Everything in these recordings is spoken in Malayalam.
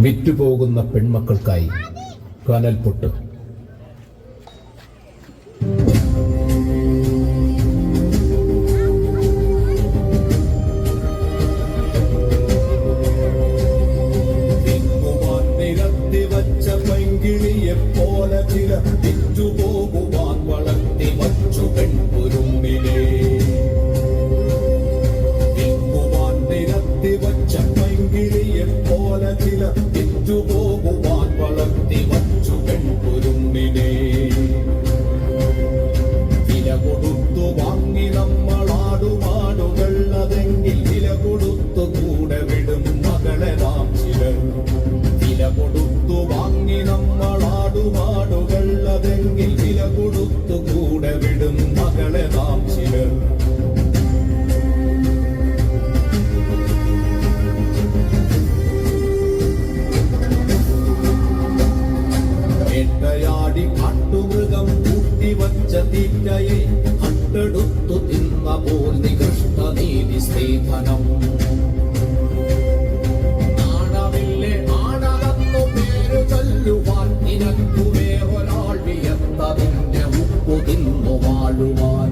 വിറ്റുപോകുന്ന പെൺമക്കൾക്കായി കനൽപൊട്ടും. అఖిల ఎత్తుబోగు ഈറ്റയെ കട്ടെടുത്തു തിന്ന പോൽ നികൃഷ്ട നീതി സ്നേഹനം. നാണമില്ലേ ചൊല്ലുവാൻ നിനക്കുമേ ഒരാൾ വിയത്തതിന്റെ ഉപ്പു തിന്നു വാഴുവാൻ.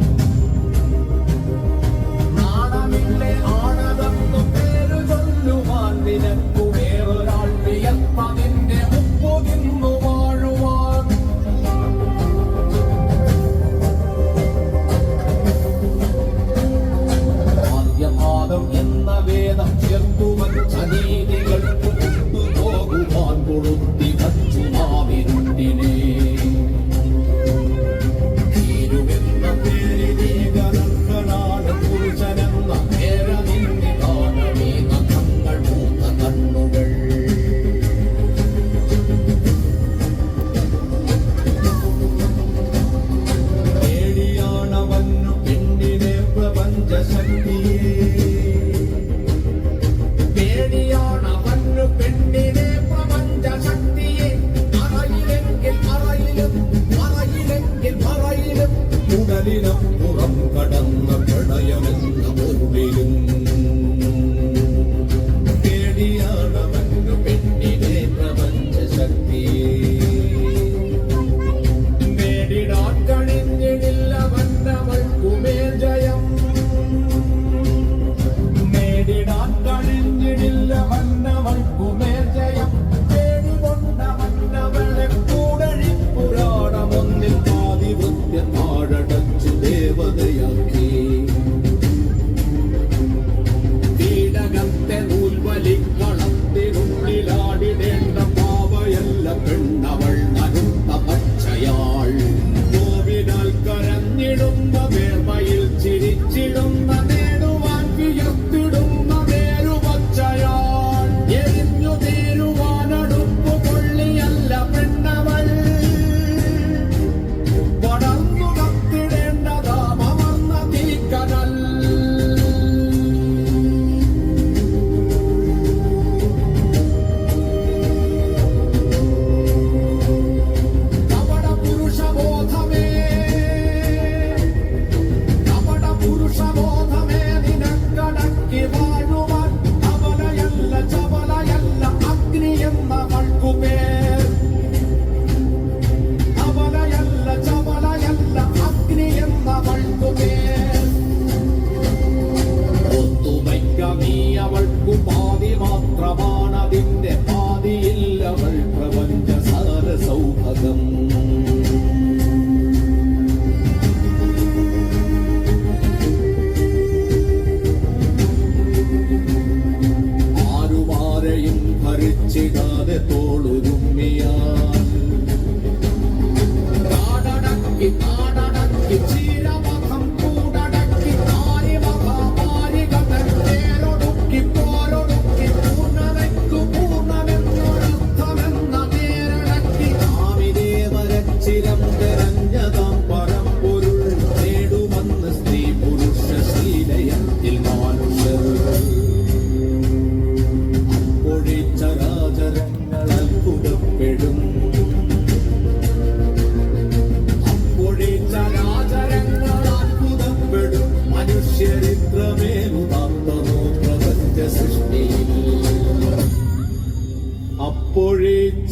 യമൻ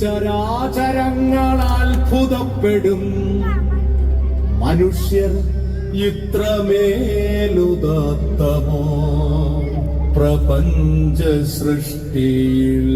ചരാചരങ്ങൾ അത്ഭുതപ്പെടും മനുഷ്യർ ഇത്രമേലുദാത്തമോ? പ്രപഞ്ച സൃഷ്ടിയിൽ